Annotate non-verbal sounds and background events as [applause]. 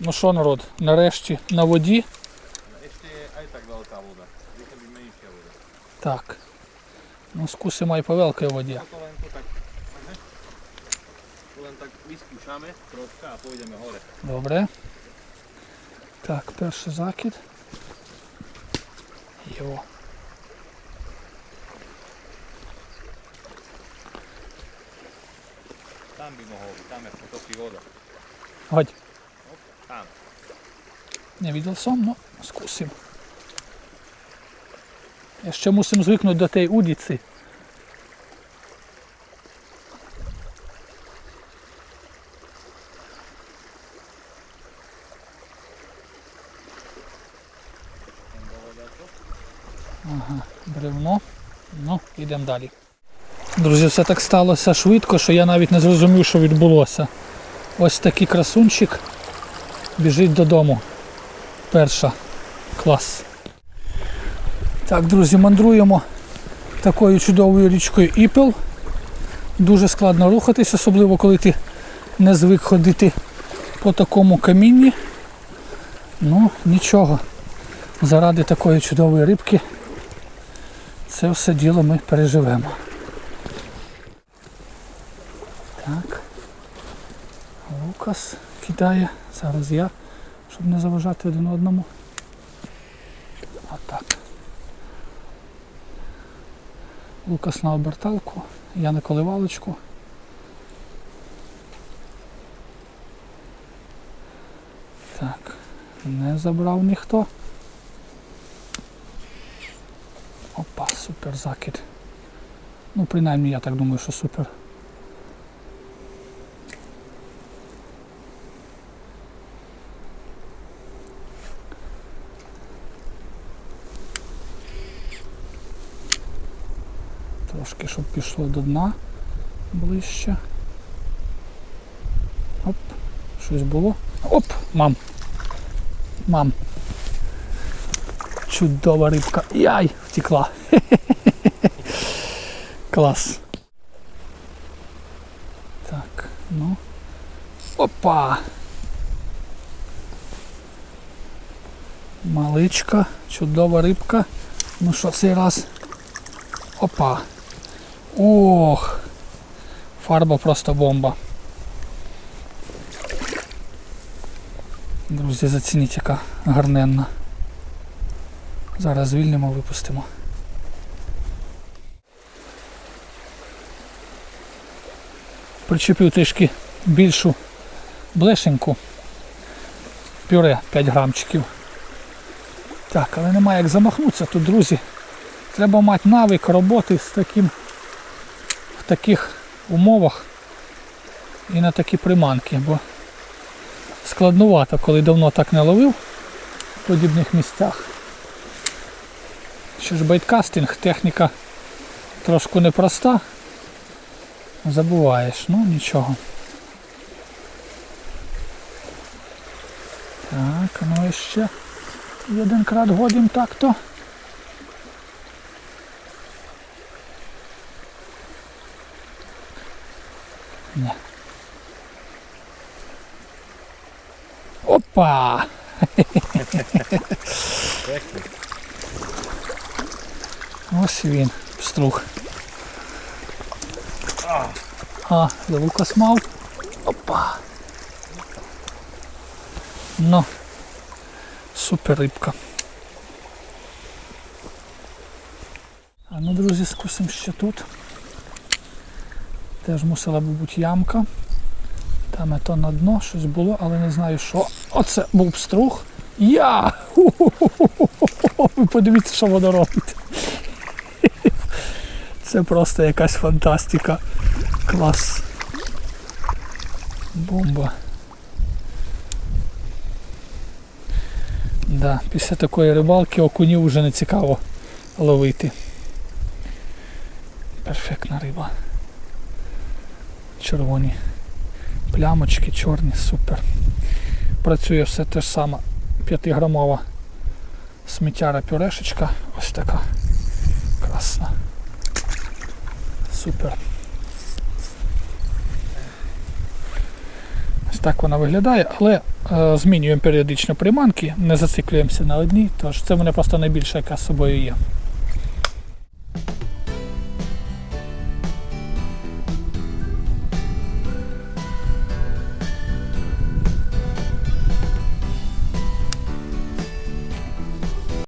Ну що, народ, нарешті на воді. Так. Ну, скусимо і по великій воді. Добре. Так, перший закид. Йо. Tam by mohol byť, tam je točí voda. Годь. Відділ сом, ну скусимо. Я ще мусимо звикнути до тієї удіці. Ага, бревно. Ну, йдемо далі. Друзі, все так сталося швидко, що я навіть не зрозумів, що відбулося. Ось такий красунчик біжить додому. Перша. Клас. Так, друзі, мандруємо такою чудовою річкою Іпел. Дуже складно рухатись, особливо коли ти не звик ходити по такому камінні. Ну, нічого. Заради такої чудової рибки це все діло ми переживемо. Так. Лукас кидає. Зараз я, щоб не заважати один одному. Отак. Лукас на оберталку, я на коливалочку. Так, не забрав ніхто. Опа, супер закид. Ну, принаймні я так думаю, що супер. Трошки, щоб пішло до дна ближче. Оп, щось було. Оп, мам. Мам. Чудова рибка. Яй, втекла. [laughs] Клас. Так, ну. Опа. Маличка, чудова рибка. Ну що, цей раз Опа. Ох. Фарба просто бомба. Друзі, зацініть яка гарненна. Зараз звільнимо, випустимо. Причепив трішки більшу блешеньку. Пюре 5 грамчиків. Так, але немає як замахнутися тут, друзі. Треба мати навик роботи з таким, таких умовах і на такі приманки, бо складнувато, коли давно так не ловив в подібних місцях. Що ж бейткастинг, техніка трошки непроста. Забуваєш, ну нічого. Так, ну і ще один крат годім так-то. Ні. Опа! Ось він, струх. А, я Лукас мав. Опа. Ну. Супер рибка. А ну, друзі, скусимо ще тут. Теж мусила би бути ямка. Там і то на дно щось було, але не знаю що. Оце був струх. Я! [laughs] Ви подивіться, що воно робить. [laughs] Це просто якась фантастика. Клас. Бомба. Да, після такої рибалки окунів вже не цікаво ловити. Перфектна риба. Червоні плямочки, чорні, супер. Працює все те ж саме. 5-грамова сміттяра пюрешечка. Ось така красна. Супер. Ось так вона виглядає, але е, змінюємо періодично приманки, не зациклюємося на одній, тож це в мене просто найбільша, яка з собою є.